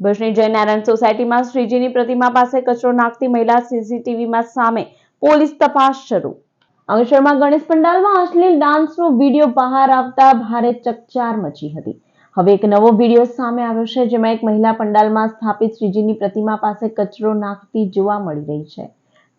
ભુજની જયનારાયણ સોસાયટીમાં શ્રીજીની પ્રતિમા પાસે કચરો નાખતી મહિલા સીસીટીવીમાં સામે પોલીસ તપાસ શરૂ. અંકલેશ્વરમાં ગણેશ પંડાલમાં અશ્લીલ ડાન્સનો વીડિયો બહાર આવતા ભારે ચકચાર મચી હતી. હવે એક નવો વીડિયો સામે આવ્યો છે, જેમાં એક મહિલા પંડાલમાં સ્થાપિત શ્રીજીની પ્રતિમા પાસે કચરો નાખતી જોવા મળી રહી છે.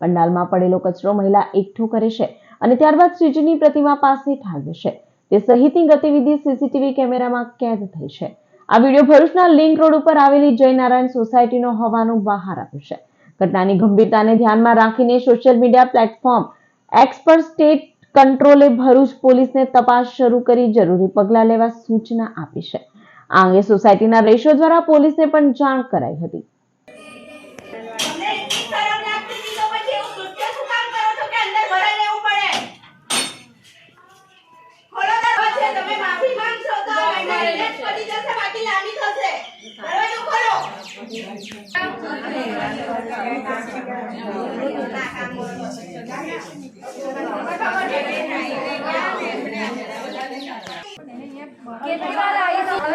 પંડાલમાં પડેલો કચરો મહિલા એકઠો કરે છે અને ત્યારબાદ શ્રીજીની પ્રતિમા પાસે ઠાલવે છે. તે સહિતની ગતિવિધિ સીસીટીવી કેમેરામાં કેદ થઈ છે. આ વીડિયો ભરૂચના લિંક રોડ ઉપર આવેલી જયનારાયણ સોસાયટીનો હોવાનું બહાર આવ્યું છે. ઘટનાની ગંભીરતાને ધ્યાનમાં રાખીને સોશિયલ મીડિયા પ્લેટફોર્મ એક્સ પર સ્ટેટ કંટ્રોલે ભરૂચ પોલીસને તપાસ શરૂ કરી જરૂરી પગલાં લેવા સૂચના આપી છે. આ અંગે સોસાયટીના રહીશો દ્વારા પોલીસને પણ જાણ કરાઈ હતી.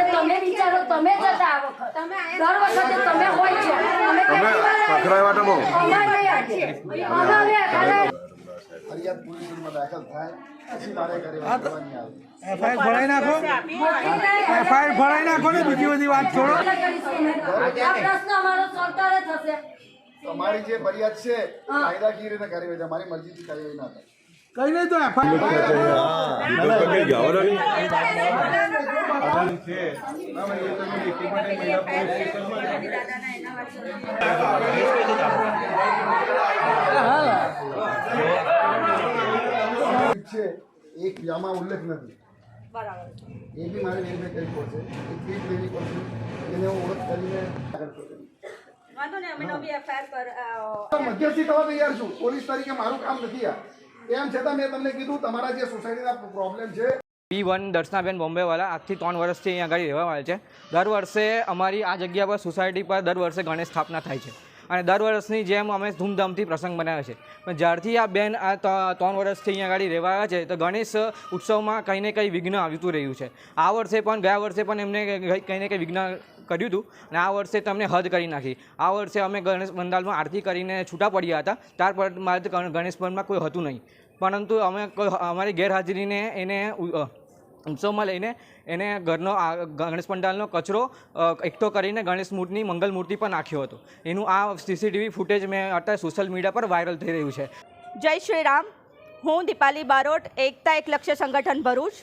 તમે વિચારો તમે જતા આ વખત. દર વખતે તમે હોય છે. અમે બહુ અમારે નહીં આજે. અમારે કાલે ફરિયાદ પોલીસમાં દાખલ થાય પછી મારે ઘરે કરવાની આવે એફઆઈઆર ભરાઈ નાખો. એફઆઈઆર ભરાઈ નાખો. ને બીજી બધી વાત છોડો. કરીશું અમે. આ પ્રશ્ન અમારો સરકારે થશે. તમારી જે ફરિયાદ છે કાયદાકીય રીતે કાર્યવાહી થાય. મારી મરજીથી કાર્યવાહી ના થાય. કઈ નહીં તો એફઆઈઆર છે એ ક્રિયામાં ઉલ્લેખ નથી. એ બી મારે વેરીફાઈ કરવી પડશે એ ક્લિપ લેવી પડશે એને હું ઓળખ કરીને આગળ વાંધો નહીં અમે નવી એફઆઈઆર કર મધ્યસ્થી થવા તૈયાર છું. પોલીસ તરીકે મારું કામ નથી આ. એમ છતાં મેં તમને કીધું તમારા જે સોસાયટીના પ્રોબ્લેમ છે. બી વન દર્શનાબેન બોમ્બેવાળા આજથી ત્રણ વર્ષથી અહીંયા આગળ રહેવા આવે છે. દર વર્ષે અમારી આ જગ્યા પર સોસાયટી પર દર વર્ષે ગણેશ સ્થાપના થાય છે. અને દર વર્ષની જેમ અમે ધૂમધામથી પ્રસંગ બનાવે છે. પણ જ્યારથી આ બેન આ ત્રણ વર્ષથી અહીંયા આગળ રહેવા આવ્યા છે, તો ગણેશ ઉત્સવમાં કંઈ ને કંઈ વિઘ્ન આવતું રહ્યું છે. આ વર્ષે પણ, ગયા વર્ષે પણ એમને કંઈ ને કંઈ વિઘ્ન કર્યું હતું અને આ વર્ષે તમને હદ કરી નાખી. આ વર્ષે અમે ગણેશ પંડાલમાં આરતી કરીને છૂટા પડ્યા હતા. ત્યાર પર મારે ગણ- ગણેશ પંડમાં કોઈ હતું નહીં. પરંતુ અમે અમારી ગેરહાજરીને એને ઉત્સવમાં લઈને એને ઘરનો આ, ગણેશ પંડાલનો કચરો એકઠો કરીને ગણેશ મૂર્તિની મંગલ મૂર્તિ પણ નાખ્યો હતો. એનું આ સીસીટીવી ફૂટેજ મેં અત્યારે સોશિયલ મીડિયા પર વાયરલ થઈ રહ્યું છે. જય શ્રી રામ હું દીપાલી બારોટ, એકતા એક લક્ષ્ય સંગઠન ભરૂચ.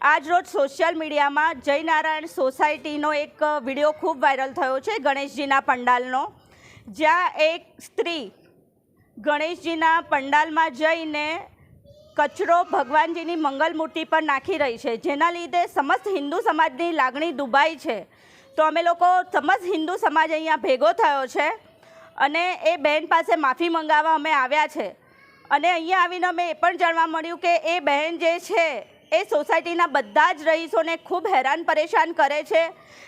આજ રોજ સોશિયલ મીડિયામાં જયનારાયણ સોસાયટીનો એક વીડિયો ખૂબ વાયરલ થયો છે, ગણેશજીના પંડાલનો. જ્યાં એક સ્ત્રી ગણેશજીના પંડાલમાં જઈને કચરો ભગવાનજીની મંગલ મૂર્તિ પર નાખી રહી છે. જેના લીધે સમસ્ત હિન્દુ સમાજની લાગણી દુભાઈ છે. તો અમે લોકો સમસ્ત હિન્દુ સમાજ અહીંયા ભેગો થયો છે અને એ બહેન પાસે માફી મંગાવવા અમે આવ્યા છે. અને અહીંયા આવીને અમે એ પણ જાણવા મળ્યું કે એ બહેન જે છે એ સોસાયટીના બધા જ રહીશોને ખૂબ હેરાન પરેશાન કરે છે.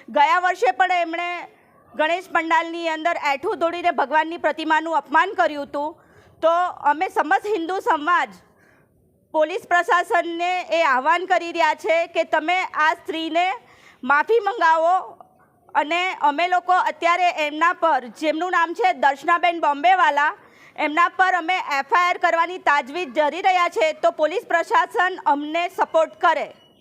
ગયા વર્ષે પણ એમણે ગણેશ પંડાલની અંદર એઠું દોડીને ભગવાનની પ્રતિમાનું અપમાન કર્યું હતું. તો અમે સમસ્ત હિન્દુ સમાજ પોલીસ પ્રશાસનને એ આહવાન કરી રહ્યા છે કે તમે આ સ્ત્રીને માફી મંગાવો અને અમે લોકો અત્યારે એમના પર, જેમનું નામ છે દર્શનાબેન બોમ્બેવાલા, એમના પર અમે એફઆઈઆર કરવાની તાજવીજ ધરી રહ્યા છે, તો પોલીસ પ્રશાસન અમને સપોર્ટ કરે.